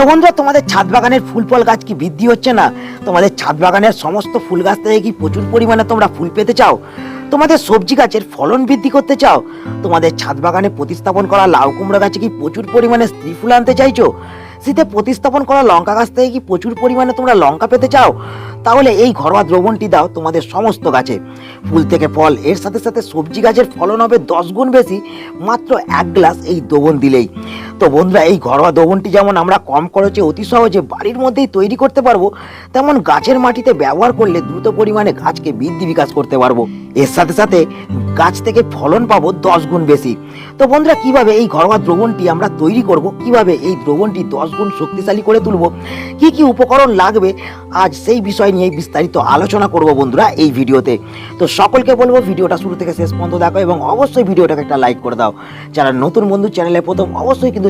তো বন্ধুরা, তোমাদের ছাদ বাগানের ফুল ফল গাছ কি বৃদ্ধি হচ্ছে না? তোমাদের ছাদ বাগানের সমস্ত ফুল গাছ থেকে কি প্রচুর পরিমাণে তোমরা ফুল পেতে চাও? তোমাদের সবজি গাছের ফলন বৃদ্ধি করতে চাও? তোমাদের ছাদ বাগানে প্রতিস্থাপন করা লাউ কুমড়ো গাছে কি প্রচুর পরিমাণে স্ত্রী ফুল আনতে চাইছো? শীতে প্রতিস্থাপন করা লঙ্কা গাছ থেকে কি প্রচুর পরিমাণে তোমরা লঙ্কা পেতে চাও? তাহলে এই ঘরোয়া দ্রবণটি দাও তোমাদের সমস্ত গাছে। ফুল থেকে ফল, এর সাথে সাথে সবজি গাছের ফলন হবে দশ গুণ বেশি, মাত্র এক গ্লাস এই দ্রবণ দিলেই। তো বন্ধুরা, এই ঘরোয়া দ্রবণটি যেমন আমরা কম খরচে অতি সহজে বাড়ির মধ্যেই তৈরি করতে পারব, তেমন গাছের মাটিতে ব্যবহার করলে দ্রুত পরিমাণে গাছকে বৃদ্ধি বিকাশ করতে পারব। এর সাথে সাথে গাছ থেকে ফলন পাবো দশ গুণ বেশি। তো বন্ধুরা, কীভাবে এই ঘরোয়া দ্রবণটি আমরা তৈরি করব, কীভাবে এই দ্রবণটি দশ গুণ শক্তিশালী করে তুলব, কি কি উপকরণ লাগবে, আজ সেই বিষয় নিয়ে বিস্তারিত আলোচনা করব বন্ধুরা এই ভিডিওতে। তো সকলকে বলব, ভিডিওটা শুরু থেকে শেষ পর্যন্ত দেখো এবং অবশ্যই ভিডিওটাকে একটা লাইক করে দাও। যারা নতুন বন্ধু, চ্যানেলে প্রথম, অবশ্যই কিন্তু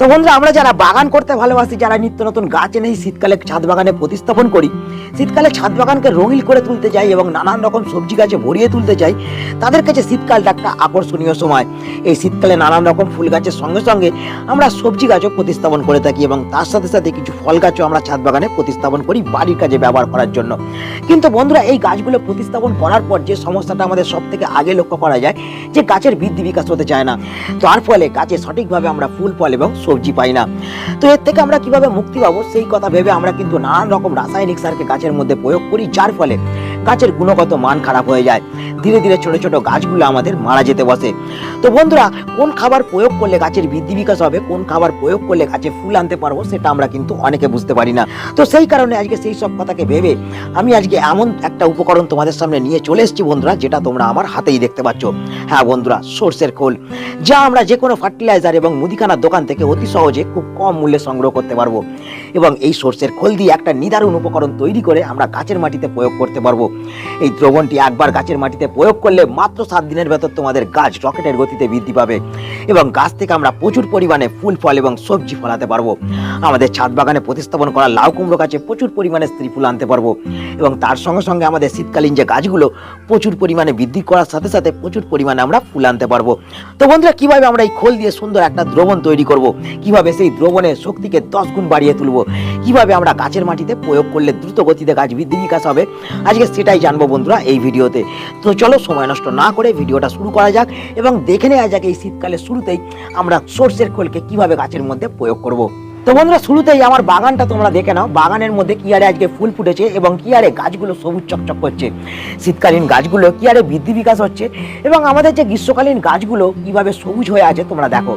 তো বন্ধুরা, আমরা যারা বাগান করতে ভালোবাসি, যারা নিত্য নতুন গাছ এনে শীতকালে ছাদ বাগানে প্রতিস্থাপন করি, শীতকালে ছাদ বাগানকে রঙিন করে তুলতে চাই এবং নানান রকম সবজি গাছে ভরিয়ে তুলতে চাই তাদের কাছে শীতকালটা একটা আকর্ষণীয় সময়। এই শীতকালে নানান রকম ফুল গাছের সঙ্গে সঙ্গে আমরা সবজি গাছও প্রতিস্থাপন করে থাকি এবং তার সাথে সাথে কিছু ফল গাছও আমরা ছাদ বাগানে প্রতিস্থাপন করি বাড়ির কাজে ব্যবহার করার জন্য। কিন্তু বন্ধুরা, এই গাছগুলো প্রতিস্থাপন করার পর যে সমস্যাটা আমাদের সব থেকে আগে লক্ষ্য করা যায়, যে গাছের বৃদ্ধি বিকাশ হতে চায় না। তার ফলে গাছে সঠিকভাবে আমরা ফুল, ফল এবং সবজি পাই না। তো এর থেকে আমরা কীভাবে মুক্তি পাবো সেই কথা ভেবে আমরা কিন্তু নানান রকম রাসায়নিক সারকে গাছের মধ্যে প্রয়োগ করি, যার ফলে গাছের গুণগত মান খারাপ হয়ে যায়। ধীরে ধীরে ছোট ছোট গাছগুলো আমাদের মারা যেতে বসে। তো বন্ধুরা, কোন খাবার প্রয়োগ করলে গাছের বৃদ্ধি বিকাশ হবে, কোন খাবার প্রয়োগ করলে গাছে ফুল আনতে পারব সেটা আমরা কিন্তু অনেকে বুঝতে পারি না। তো সেই কারণে আজকে সেই সব কথাকে ভেবে আমি আজকে এমন একটা উপকরণ তোমাদের সামনে নিয়ে চলে এসেছি বন্ধুরা, যেটা তোমরা আমার হাতেই দেখতে পাচ্ছ। হ্যাঁ বন্ধুরা, সর্ষের খোল, যা আমরা যে কোনো ফার্টিলাইজার এবং মুদিখানার দোকান থেকে অতি সহজে খুব কম মূল্যে সংগ্রহ করতে পারব। এবং এই সর্ষের খোল দিয়ে একটা নিদারুণ উপকরণ তৈরি করে আমরা গাছের মাটিতে প্রয়োগ করতে পারব। এই দ্রবণটি একবার গাছের মাটিতে প্রয়োগ করলে মাত্র সাত দিনের ভেতর তোমাদের গাছ রকেটের গতিতে বৃদ্ধি পাবে এবং গাছ থেকে আমরা প্রচুর পরিমাণে ফুল, ফল এবং সবজি ফলাতে পারব। আমাদের ছাদ বাগানে প্রতিস্থাপন করা লাউ কুমড়ো গাছে প্রচুর পরিমাণে স্ত্রী ফুল আনতে পারব এবং তার সঙ্গে সঙ্গে আমাদের শীতকালীন যে গাছগুলো প্রচুর পরিমাণে বৃদ্ধি করার সাথে সাথে প্রচুর পরিমাণে আমরা ফুল আনতে পারব। তো বন্ধুরা, কীভাবে আমরা এই খোল দিয়ে সুন্দর একটা দ্রবণ তৈরি করব? কীভাবে সেই দ্রবণের শক্তিকে দশ গুণ বাড়িয়ে তুলবো? কীভাবে আমরা গাছের মাটিতে প্রয়োগ করলে দ্রুত গতিতে গাছ বৃদ্ধি বিকাশ হবে, আজকে সেটাই জানব বন্ধুরা এই ভিডিওতে। তো চলো সময় নষ্ট না করে ভিডিওটা শুরু করা যাক এবং দেখে নেওয়া যাক এই শীতকালের শুরুতেই আমরা সর্ষের খোলকে কীভাবে গাছের মধ্যে প্রয়োগ করব। তো বন্ধুরা, শুরুতেই আমার বাগানটা তোমরা দেখে নাও। বাগানের মধ্যে কিয়ারে আজকে ফুল ফুটেছে এবং কিয়ারে গাছগুলো সবুজ চকচক করছে। শীতকালীন গাছগুলো কিয়ারে বৃদ্ধি বিকাশ হচ্ছে এবং আমাদের যে গ্রীষ্মকালীন গাছগুলো কীভাবে সবুজ হয়ে আছে তোমরা দেখো।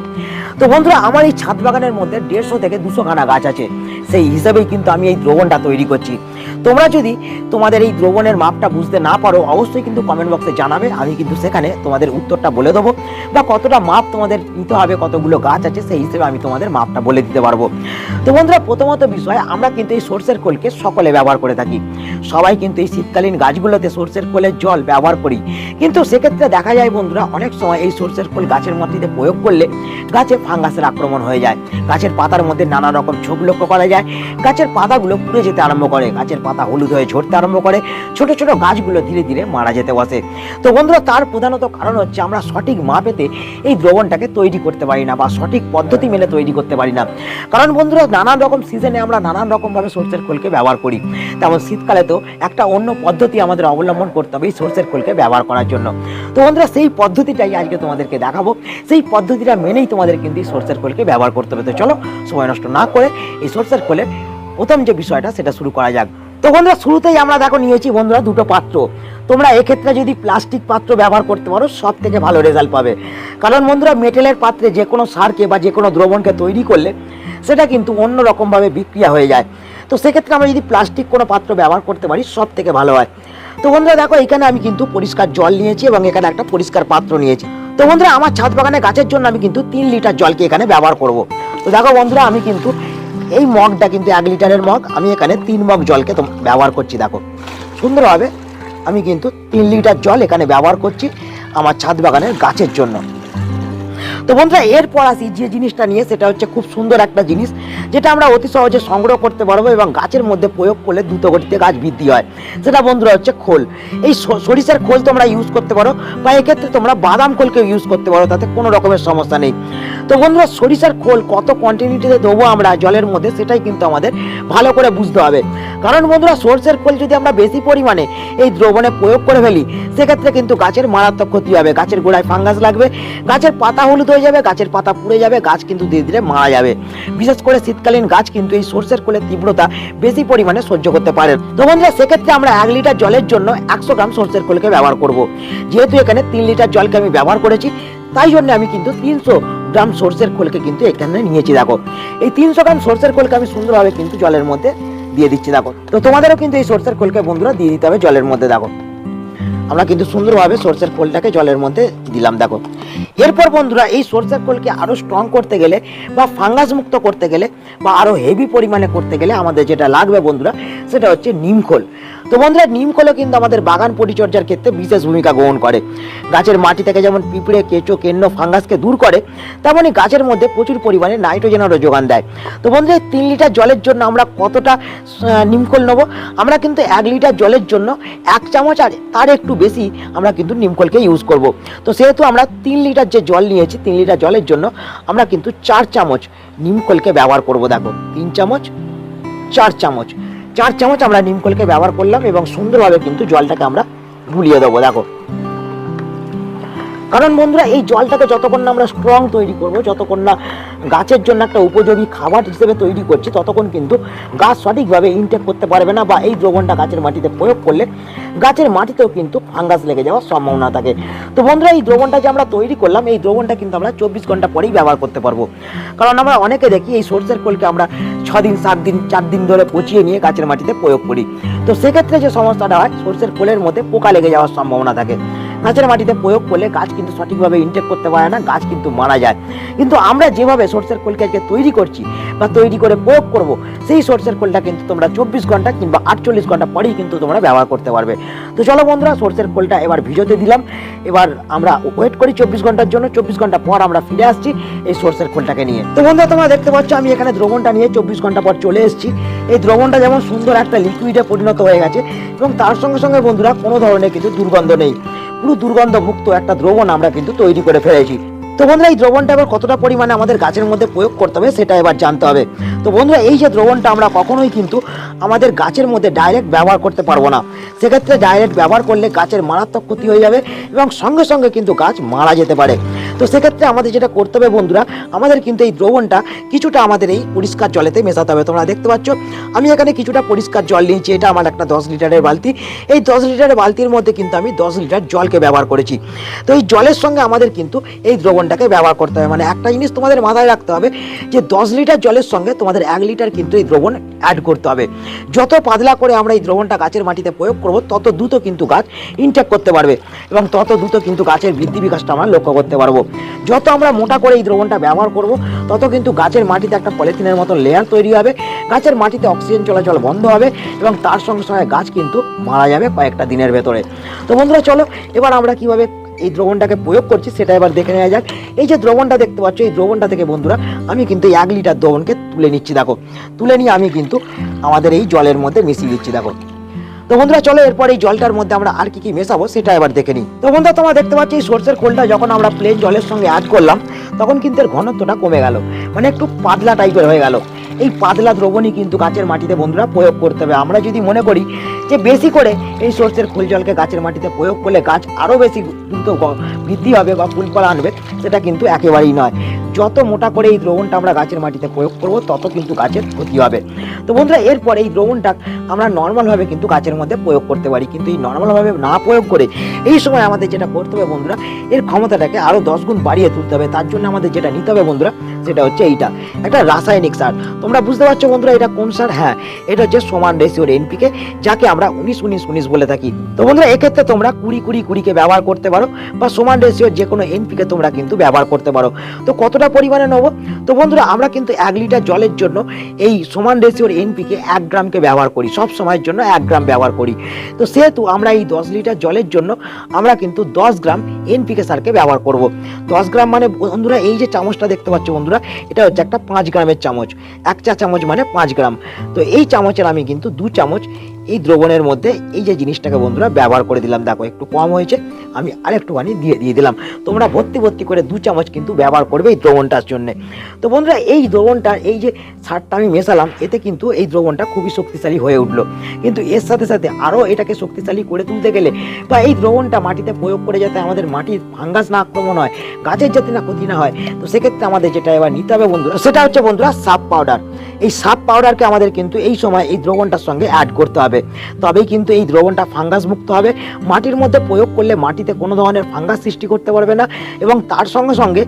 তো বন্ধুরা, আমার এই ছাদ বাগানের মধ্যে দেড়শো থেকে দুশো খানা গাছ আছে। সেই হিসাবেই কিন্তু আমি এই দ্রবণটা তৈরি করছি। তোমরা যদি তোমাদের এই দ্রবণের মাপটা বুঝতে না পারো, অবশ্যই কিন্তু কমেন্ট বক্সে জানাবে। আমি কিন্তু সেখানে তোমাদের উত্তরটা বলে দেবো বা কতটা মাপ তোমাদের নিতে হবে, কতগুলো গাছ আছে, সেই হিসেবে আমি তোমাদের মাপটা বলে দিতে পারব। তো বন্ধুরা, প্রথমত বিষয়, আমরা কিন্তু এই সর্ষের খোলকে সকলে ব্যবহার করে থাকি। সবাই কিন্তু এই শীতকালীন গাছগুলোতে সর্ষের খোলের জল ব্যবহার করি। কিন্তু সেক্ষেত্রে দেখা যায় বন্ধুরা, অনেক সময় এই সর্ষের খোল গাছের মাটিতে প্রয়োগ করলে গাছে ফাঙ্গাসের আক্রমণ হয়ে যায়। গাছের পাতার মধ্যে নানা রকম ছোপ লক্ষ্য করা যায়। গাছের পাতাগুলো পুড়ে যেতে আরম্ভ করে। গাছের পাতা হলুদ হয়ে ঝরতে আরম্ভ করে, ছোট ছোট গাছগুলো ধীরে ধীরে মারা যেতে বসে। তো বন্ধুরা, তার প্রধানত কারণ হচ্ছে আমরা সঠিক মাপেতে এই দ্রবণটাকে তৈরি করতে পারি না বা সঠিক পদ্ধতি মেনে তৈরি করতে পারি না। কারণ বন্ধুরা, নানান রকম সিজনে আমরা নানান রকমভাবে সর্ষের খোলকে ব্যবহার করি। তেমন শীতকালে তো একটা অন্য পদ্ধতি আমাদের অবলম্বন করতে হবে এই সর্ষের খোলকে ব্যবহার করার জন্য। তো বন্ধুরা, সেই পদ্ধতিটাই আজকে তোমাদেরকে দেখাবো। সেই পদ্ধতিটা মেনেই তোমাদের কিন্তু এই সর্ষের খোলকে ব্যবহার করতে হবে। তো চলো, সময় নষ্ট না করে এই সর্ষের খোলের প্রথম যে বিষয়টা, সেটা শুরু করা যাক। তো বন্ধুরা শুরুতেই আমরা দেখো নিয়েছি বন্ধুরা দুটো পাত্র। তোমরা এক্ষেত্রে যদি প্লাস্টিক পাত্র ব্যবহার করতে পারো সব থেকে ভালো রেজাল্ট পাবে। কারণ বন্ধুরা মেটেলের পাত্রে যে কোনো সারকে বা যে কোনো দ্রবণকে তৈরি করলে সেটা কিন্তু অন্য রকমভাবে বিক্রিয়া হয়ে যায়। তো সেক্ষেত্রে আমরা যদি প্লাস্টিক কোনো পাত্র ব্যবহার করতে পারি সব থেকে ভালো হয়। তো বন্ধুরা, দেখো, এখানে আমি কিন্তু পরিষ্কার জল নিয়েছি এবং এখানে একটা পরিষ্কার পাত্র নিয়েছি। তো বন্ধুরা, আমার ছাদ বাগানে গাছের জন্য আমি কিন্তু তিন লিটার জলকে এখানে ব্যবহার করব। তো দেখো বন্ধুরা, আমি কিন্তু এই মগটা কিন্তু এক লিটারের মগ, আমি এখানে তিন মগ জলকে ব্যবহার করছি, দেখো। সুন্দরভাবে আমি কিন্তু তিন লিটার জল এখানে ব্যবহার করছি আমার ছাদ বাগানের গাছের জন্য। তো বন্ধুরা, এরপর আসি যে জিনিসটা নিয়ে, সেটা হচ্ছে খুব সুন্দর একটা জিনিস, যেটা আমরা অতি সহজে সংগ্রহ করতে পারব এবং গাছের মধ্যে প্রয়োগ করলে দ্রুত গতিতে গাছ বৃদ্ধি হয়। সেটা বন্ধুরা হচ্ছে খোল। এই সরিষার খোল তোমরা ইউজ করতে পারো, বা এক্ষেত্রে তোমরা বাদাম খোলকে ইউজ করতে পারো, তাতে কোনো রকমের সমস্যা নেই। তো বন্ধুরা, সরিষার খোল কত কোয়ান্টিটিতে দেবো আমরা জলের মধ্যে, সেটাই কিন্তু আমাদের ভালো করে বুঝতে হবে। কারণ বন্ধুরা, সরষের খোল যদি আমরা বেশি পরিমাণে এই দ্রবণে প্রয়োগ করে ফেলি, সেক্ষেত্রে কিন্তু গাছের মারাত্মক ক্ষতি হবে। গাছের গোড়ায় ফাঙ্গাস লাগবে, গাছের পাতা হলুদ হয়ে যাবে, গাছের পাতা পুড়ে যাবে, গাছ কিন্তু ধীরে ধীরে মারা যাবে। বিশেষ করে শীতকালীন গাছ কিন্তু এই সর্ষের খোলের তীব্রতা বেশি পরিমাণে সহ্য করতে পারে। তো বন্ধুরা, সেক্ষেত্রে আমরা এক লিটার জলের জন্য একশো গ্রাম সর্ষের খোলকে ব্যবহার করব। যেহেতু এখানে তিন লিটার জলকে আমি ব্যবহার করেছি, তাই জন্য আমি কিন্তু তিনশো গ্রাম সর্ষের খোলকে কিন্তু এখানে নিয়েছি। দেখো, এই তিনশো গ্রাম সর্ষের খোলকে আমি সুন্দরভাবে কিন্তু জলের মধ্যে দিয়ে দিচ্ছি। দেখো, তো তোমাদেরও কিন্তু এই সর্ষের খোলকে বন্ধুরা দিয়ে দিতে হবে জলের মধ্যে। দেখো আমরা কিন্তু সুন্দরভাবে সর্ষের খোলটাকে জলের মধ্যে দিলাম, দেখো। এরপর বন্ধুরা, এই সর্ষের খোলকে আরও স্ট্রং করতে গেলে বা ফাঙ্গাস মুক্ত করতে গেলে বা আরও হেভি পরিমাণে করতে গেলে আমাদের যেটা লাগবে বন্ধুরা, সেটা হচ্ছে নিমখোল তো বন্ধুরা নিমখোলও কিন্তু আমাদের বাগান পরিচর্যার ক্ষেত্রে বিশেষ ভূমিকা গ্রহণ করে। গাছের মাটি থেকে যেমন পিঁপড়ে কেঁচো কেন্ন ফাঙ্গাসকে দূর করে তেমনই গাছের মধ্যে প্রচুর পরিমাণে নাইট্রোজেনেরও যোগান দেয়। তো বন্ধুরা তিন লিটার জলের জন্য আমরা কতটা আহ, নিমখোল নেব? আমরা কিন্তু এক লিটার জলের জন্য এক চামচ আর তার একটু বেশি আমরা কিন্তু নিমখোলকে ইউজ করব। তো সেহেতু আমরা তিন লিটার যে জল নিয়েছি তিন লিটার জলের জন্য আমরা কিন্তু চার চামচ নিমখোলকে ব্যবহার করব। দেখো তিন চামচ চার চামচ। চার চামচ আমরা নিমকলকে ব্যবহার করলাম এবং সুন্দরভাবে কিন্তু জলটাকে আমরা গুলিয়ে দেবো দেখো। কারণ বন্ধুরা, এই জলটাকে যতক্ষণ না আমরা স্ট্রং তৈরি করব যতক্ষণ না গাছের জন্য একটা উপযোগী খাবার হিসেবে তৈরি করছি, ততক্ষণ কিন্তু গাছ সঠিকভাবে ইনটেক করতে পারবে না বা এই দ্রবণটা গাছের মাটিতে প্রয়োগ করলে গাছের মাটিতেও কিন্তু ফাঙ্গাস লেগে যাওয়ার সম্ভাবনা থাকে। তো বন্ধুরা, এই দ্রবণটা যে আমরা তৈরি করলাম, এই দ্রবণটা কিন্তু আমরা চব্বিশ ঘণ্টা পরেই ব্যবহার করতে পারব। কারণ আমরা অনেকে দেখি এই সর্ষের খোলকে আমরা ছ দিন সাত দিন চার দিন ধরে পচিয়ে নিয়ে গাছের মাটিতে প্রয়োগ করি। তো সেক্ষেত্রে যে সমস্যাটা হয়, সর্ষের খোলের মধ্যে পোকা লেগে যাওয়ার সম্ভাবনা থাকে। গাছের মাটিতে প্রয়োগ করলে গাছ কিন্তু সঠিকভাবে ইনটেক করতে পারে না, গাছ কিন্তু মারা যায়। কিন্তু আমরা যেভাবে সর্ষের খোলকে আজকে তৈরি করছি বা তৈরি করে প্রয়োগ করব, সেই সর্ষের খোলটা কিন্তু তোমরা চব্বিশ ঘণ্টা কিংবা আটচল্লিশ ঘণ্টা পরেই কিন্তু তোমরা ব্যবহার করতে পারবে। তো চলো বন্ধুরা, সর্ষের খোলটা এবার ভিজোতে দিলাম। এবার আমরা ওয়েট করি চব্বিশ ঘণ্টার জন্য, চব্বিশ ঘণ্টা পর আমরা ফিরে আসছি এই সর্ষের খোলটাকে নিয়ে। তো বন্ধুরা, তোমরা দেখতে পাচ্ছ আমি এখানে দ্রবণটা নিয়ে চব্বিশ ঘণ্টা পর চলে এসেছি। এই দ্রবণটা যেমন সুন্দর একটা লিকুইডে পরিণত হয়ে গেছে এবং তার সঙ্গে সঙ্গে বন্ধুরা কোনো ধরনের কিন্তু দুর্গন্ধ নেই। পুরো দুর্গন্ধ মুক্ত একটা দ্রবণ আমরা কিন্তু তৈরি করে ফেলেছি। তো বন্ধুরা, এই দ্রবণটা এবার কতটা পরিমাণে আমাদের গাছের মধ্যে প্রয়োগ করতে হবে সেটা এবার জানতে হবে। তো বন্ধুরা, এই যে দ্রবণটা আমরা কখনোই কিন্তু আমাদের গাছের মধ্যে ডাইরেক্ট ব্যবহার করতে পারব না। সেক্ষেত্রে ডাইরেক্ট ব্যবহার করলে গাছের মারাত্মক ক্ষতি হয়ে যাবে এবং সঙ্গে সঙ্গে কিন্তু গাছ মারা যেতে পারে। তো সেক্ষেত্রে আমাদের যেটা করতে হবে বন্ধুরা, আমাদের কিন্তু এই দ্রবণটা কিছুটা আমাদের এই পরিষ্কার জলেতে মেশাতে হবে। তোমরা দেখতে পাচ্ছ, আমি এখানে কিছুটা পরিষ্কার জল নিয়েছি, এটা আমার একটা দশ লিটারের বালতি। এই দশ লিটারের বালতির মধ্যে কিন্তু আমি দশ লিটার জলকে ব্যবহার করেছি। তো এই জলের সঙ্গে আমাদের কিন্তু এই দ্রবণটাকে ব্যবহার করতে হবে। মানে একটা জিনিস তোমাদের মাথায় রাখতে হবে, যে দশ লিটার জলের সঙ্গে তোমাদের এক লিটার কিন্তু এই দ্রবণ অ্যাড করতে হবে। যত পাতলা করে আমরা এই দ্রবণটা গাছের মাটিতে প্রয়োগ করব, তত দ্রুত কিন্তু গাছ ইনটেক করতে পারবে এবং তত দ্রুত কিন্তু গাছের বৃদ্ধি বিকাশটা আমরা লক্ষ্য করতে পারব। যত আমরা মোটা করে এই দ্রবণটা ব্যবহার করব, তত কিন্তু গাছের মাটিতে একটা পলিথিনের মতো লেয়ার তৈরি হবে। গাছের মাটিতে অক্সিজেন চলাচল বন্ধ হবে এবং তার সঙ্গে সঙ্গে গাছ কিন্তু মারা যাবে কয়েকটা দিনের ভেতরে। তো বন্ধুরা, চলো, এবার আমরা কীভাবে এই দ্রবণটাকে প্রয়োগ করছি সেটা এবার দেখে নেওয়া যাক। এই যে দ্রবণটা দেখতে পাচ্ছ, এই দ্রবণটা থেকে বন্ধুরা, আমি কিন্তু এক লিটার দ্রবণকে তুলে নিচ্ছি, দেখো। তুলে নিয়ে আমি কিন্তু আমাদের এই জলের মধ্যে মিশিয়ে দিচ্ছি, দেখো। তো বন্ধুরা, চলো এরপর এই জলটার মধ্যে আমরা আর কি কি মেশাবো সেটা এবার দেখে নিই। তো বন্ধুরা, তোমরা দেখতে পাচ্ছি এই সর্ষের খোলটা যখন আমরা প্লেন জলের সঙ্গে অ্যাড করলাম, তখন কিন্তু এর ঘনত্বটা কমে গেল। মানে একটু পাতলা টাইপের হয়ে গেল। এই পাতলা দ্রবণই কিন্তু গাছের মাটিতে বন্ধুরা প্রয়োগ করতে হবে। আমরা যদি মনে করি যে বেশি করে এই সর্ষের খোল জলকে গাছের মাটিতে প্রয়োগ করলে গাছ আরও বেশি দ্রুত বৃদ্ধি হবে বা ফুল ফল আনবে, সেটা কিন্তু একেবারেই নয়। যত মোটা করে এই দ্রবণটা আমরা গাছের মাটিতে প্রয়োগ করব, তত কিন্তু গাছের ক্ষতি হবে। তো বন্ধুরা, এরপর এই দ্রবণটা আমরা নর্মালভাবে কিন্তু গাছের মধ্যে প্রয়োগ করতে পারি। কিন্তু এই নর্মালভাবে না প্রয়োগ করে এই সময় আমাদের যেটা করতে হবে বন্ধুরা, এর ক্ষমতাটাকে আরও দশ গুণ বাড়িয়ে তুলতে হবে। তার জন্য আমাদের যেটা নিতে হবে বন্ধুরা সেটা হচ্ছে এইটা। একটা রাসায়নিক সার। তোমরা বুঝতে পারছ বন্ধুরা এটা কোন সার? হ্যাঁ এটা হচ্ছে সমান রেশিওর এনপিকে, যাকে আমরা উনিশ উনিশ উনিশ বলে থাকি। তো বন্ধুরা, এক্ষেত্রে তোমরা কুড়ি কুড়ি কুড়িকে ব্যবহার করতে পারো, বা সমান রেশিওর যে কোনো এনপিকে তোমরা কিন্তু ব্যবহার করতে পারো। তো কতটা পরিমাণে নেব? তো বন্ধুরা, আমরা কিন্তু এক লিটার জলের জন্য এই সমান রেশিওর এনপিকে এক গ্রামকে ব্যবহার করি, সব সময়ের জন্য এক গ্রাম ব্যবহার করি। তো সেহেতু আমরা এই দশ লিটার জলের জন্য আমরা কিন্তু দশ গ্রাম এনপিকে সারকে ব্যবহার করব। দশ গ্রাম মানে বন্ধুরা, এই যে চামচটা দেখতে পাচ্ছ বন্ধুরা বন্ধুরা, এটা হচ্ছে একটা পাঁচ গ্রামের চামচ। এক চা চামচ মানে পাঁচ গ্রাম। তো এই চামচের আমি কিন্তু দু চামচ এই দ্রবণের মধ্যে এই যে জিনিসটাকে বন্ধুরা ব্যবহার করে দিলাম। দেখো, একটু কম হয়েছে। আমি আরেকটুখানি দিয়ে দিয়ে দিলাম। তোমরা ভর্তি ভর্তি করে দু চামচ কিন্তু ব্যবহার করবে এই দ্রবণটার জন্য। তো বন্ধুরা, এই দ্রবণটা এই যে সারটা আমি মেশালাম, এতে কিন্তু এই দ্রবণটা খুবই শক্তিশালী হয়ে উঠল। কিন্তু এর সাথে সাথে আরও এটাকে শক্তিশালী করে তুলতে গেলে বা এই দ্রবণটা মাটিতে প্রয়োগ করে যাতে আমাদের মাটির ফাঙ্গাস না আক্রমণ হয়, গাছের যাতে না ক্ষতি না হয়, তো সেক্ষেত্রে আমাদের যেটা এবার নিতে হবে বন্ধুরা, সেটা হচ্ছে বন্ধুরা সাপ পাউডার। এই সাপ পাউডারকে আমাদের কিন্তু এই সময় এই দ্রবণটার সঙ্গে অ্যাড করতে হবে। তবেই কিন্তু এই দ্রবণটা ফাঙ্গাস মুক্ত হবে। মাটির মধ্যে প্রয়োগ করলে মাটিতে কোনো ধরনের ফাঙ্গাস সৃষ্টি করতে পারবে না এবং তার সঙ্গে সঙ্গে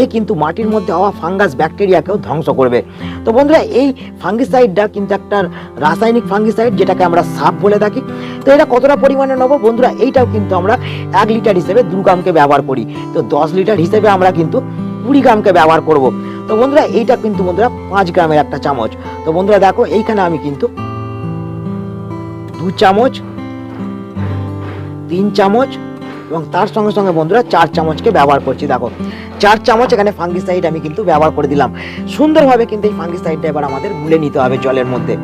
এ কিন্তু মাটির মধ্যে হওয়া ফাঙ্গাস ব্যাকটেরিয়াকেও ধ্বংস করবে। তো বন্ধুরা, এই ফাঙ্গিসাইডটা কিন্তু একটা রাসায়নিক ফাঙ্গিসাইড যেটাকে আমরা সাপ বলে থাকি। তো এটা কতটা পরিমাণে নেব? বন্ধুরা, এইটাও কিন্তু আমরা এক লিটার হিসেবে দু গ্রামকে ব্যবহার করি। তো দশ লিটার হিসেবে আমরা কিন্তু কুড়ি গ্রামকে ব্যবহার করব। তো বন্ধুরা, এইটা কিন্তু বন্ধুরা পাঁচ গ্রামের একটা চামচ। তো বন্ধুরা দেখো, এইখানে আমি কিন্তু দু চামচ, তিন চামচ এবং তার সঙ্গে সঙ্গে বন্ধুরা চার চামচকে ব্যবহার করছি, দেখো। চার চামচ এখানে ফাঙ্গিসাইড আমি কিন্তু ব্যবহার করে দিলাম। সুন্দরভাবে কিন্তু এই ফাঙ্গিসাইডটা এবার আমাদের গুলে নিতে হবে জলের মধ্যে।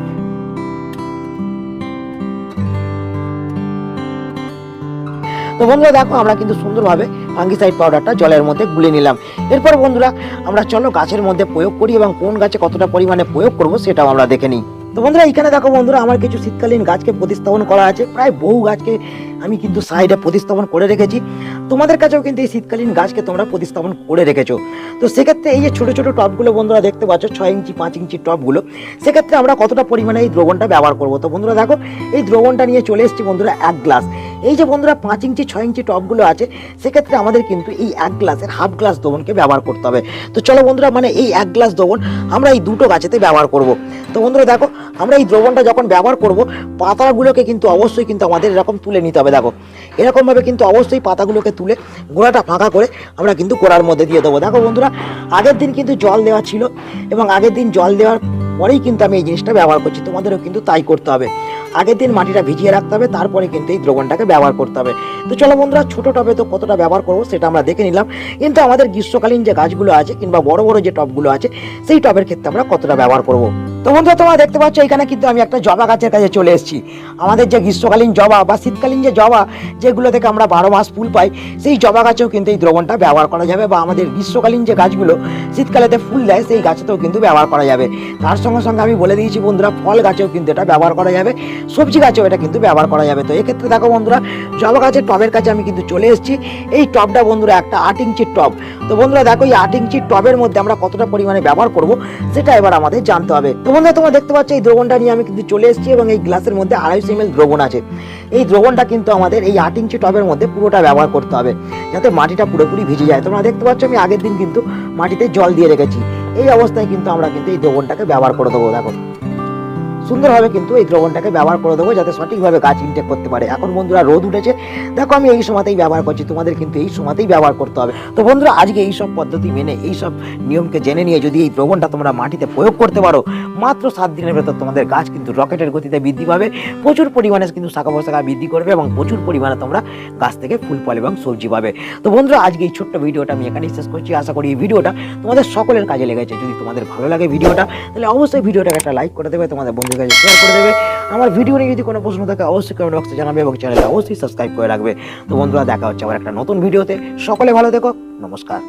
তো বন্ধুরা দেখো, আমরা কিন্তু সুন্দরভাবে ফাঙ্গিসাইড পাউডারটা জলের মধ্যে গুলে নিলাম। এরপর বন্ধুরা, আমরা চলো গাছের মধ্যে প্রয়োগ করি এবং কোন গাছে কতটা পরিমাণে প্রয়োগ করব সেটাও আমরা দেখে নিই। তো বন্ধুরা, এখানে দেখো বন্ধুরা, আমার কিছু শীতকালীন গাছকে প্রতিস্থাপন করা আছে। প্রায় বহু গাছকে আমি কিন্তু সাইডে প্রতিস্থাপন করে রেখেছি। তোমাদের কাছেও কিন্তু এই শীতকালীন গাছকে তোমরা প্রতিস্থাপন করে রেখেছো। তো সেক্ষেত্রে এই যে ছোট ছোট টবগুলো বন্ধুরা দেখতে পাচ্ছ, ছয় ইঞ্চি, পাঁচ ইঞ্চি টবগুলো সেক্ষেত্রে আমরা কতটা পরিমাণে এই দ্রবণটা ব্যবহার করব? তো বন্ধুরা দেখো, এই দ্রবণটা নিয়ে চলে এসেছি বন্ধুরা এক গ্লাস। এই যে বন্ধুরা পাঁচ ইঞ্চি, ছয় ইঞ্চি টবগুলো আছে, সেক্ষেত্রে আমাদের কিন্তু এই এক গ্লাসের হাফ গ্লাস দ্রবণকে ব্যবহার করতে হবে। তো চলো বন্ধুরা মানে এই এক গ্লাস দ্রবণ আমরা এই দুটো গাছেতে ব্যবহার করব। তো বন্ধুরা দেখো, আমরা এই দ্রবণটা যখন ব্যবহার করব, পাতাগুলোকে কিন্তু অবশ্যই কিন্তু আমাদের এরকম তুলে নিতে হবে। দেখো। এরকমভাবে কিন্তু অবশ্যই পাতাগুলোকে তুলে গোড়াটা ফাঁকা করে আমরা কিন্তু গোড়ার মধ্যে দিয়ে দেবো। দেখো বন্ধুরা, আগের দিন কিন্তু জল দেওয়া ছিল এবং আগের দিন জল দেওয়ার পরেই কিন্তু আমি এই জিনিসটা ব্যবহার করছি। তোমাদেরও কিন্তু তাই করতে হবে। আগের দিন মাটিটা ভিজিয়ে রাখতে হবে, তারপরে কিন্তু এই দ্রবণটাকে ব্যবহার করতে হবে। তো চলো বন্ধুরা, ছোটো টবে তো কতটা ব্যবহার করব সেটা আমরা দেখে নিলাম। কিন্তু আমাদের গ্রীষ্মকালীন যে গাছগুলো আছে কিংবা বড় বড় যে টবগুলো আছে, সেই টবের ক্ষেত্রে আমরা কতটা ব্যবহার করব? তো বন্ধুরা, তোমরা দেখতে পাচ্ছ এখানে কিন্তু আমি একটা জবা গাছের কাছে চলে এসেছি। আমাদের যে গ্রীষ্মকালীন জবা বা শীতকালীন যে জবা, যেগুলো থেকে আমরা বারো মাস ফুল পাই, সেই জবা গাছেও কিন্তু এই দ্রবণটা ব্যবহার করা যাবে বা আমাদের গ্রীষ্মকালীন যে গাছগুলো, শীতকালেতে ফুল দেয়, সেই গাছেতেও কিন্তু ব্যবহার করা যাবে। তার সঙ্গে সঙ্গে আমি বলে দিয়েছি বন্ধুরা, ফল গাছেও কিন্তু এটা ব্যবহার করা যাবে। সবজি গাছেও এটা কিন্তু ব্যবহার করা যাবে। তো এক্ষেত্রে দেখো বন্ধুরা, জবা গাছের টবের কাছে আমি কিন্তু চলে এসেছি। এই টবটা বন্ধুরা একটা আট ইঞ্চির টব। তো বন্ধুরা দেখো, এই আট ইঞ্চির টবের মধ্যে আমরা কতটা পরিমাণে ব্যবহার করব, সেটা এবার আমাদের জানতে হবে। তো বন্ধুরা, তোমরা দেখতে পাচ্ছ, এই দ্রবণটা নিয়ে আমি কিন্তু চলে এসেছি এবং এই গ্লাসের মধ্যে আড়াইশো এম দ্রবণ আছে। এই দ্রবণটা কিন্তু আমাদের এই আট ইঞ্চি টবের মধ্যে পুরোটা ব্যবহার করতে হবে, যাতে মাটিটা পুরোপুরি ভিজে যায়। তোমরা দেখতে পাচ্ছ, আমি আগের দিন কিন্তু মাটিতে জল দিয়ে রেখেছি। এই অবস্থায় কিন্তু আমরা কিন্তু এই দ্রবণটাকে ব্যবহার করে দেবো, দেখো। সুন্দরভাবে কিন্তু এই দ্রবণটাকে ব্যবহার করে দেবো যাতে সঠিকভাবে গাছ ইনটেক করতে পারে। এখন বন্ধুরা রোদ উঠেছে। দেখো আমি এই সময়তেই ব্যবহার করছি, তোমাদের কিন্তু এই সময়তেই ব্যবহার করতে হবে। তো বন্ধুরা, আজকে এই সব পদ্ধতি মেনে, এই সব নিয়মকে জেনে নিয়ে যদি এই দ্রবণটা তোমরা মাটিতে প্রয়োগ করতে পারো, মাত্র সাত দিনের ভেতর তোমাদের গাছ কিন্তু রকেটের গতিতে বৃদ্ধি পাবে। প্রচুর পরিমাণে কিন্তু শাখা পোশাখা বৃদ্ধি করবে এবং প্রচুর পরিমাণে তোমরা গাছ থেকে ফুল, ফল এবং সবজি পাবে। তো বন্ধুরা, আজকে এই ছোট্ট ভিডিওটা আমি এখানেই শেষ করছি। আশা করি এই ভিডিওটা তোমাদের সকলের কাজে লেগেছে। যদি তোমাদের ভালো লাগে ভিডিওটা, তাহলে অবশ্যই ভিডিওটাকে একটা লাইক করে দেবে। তোমাদের বন্ধুদের কাছে শেয়ার করে দেবে। আমার ভিডিও নিয়ে যদি কোনো প্রশ্ন থাকে, অবশ্যই কমেন্ট বক্সে জানাবে এবং চ্যানেলটা অবশ্যই সাবস্ক্রাইব করে রাখবে। তো বন্ধুরা, দেখা হচ্ছে আমার একটা নতুন ভিডিওতে সকলে ভালো দেখো নমস্কার।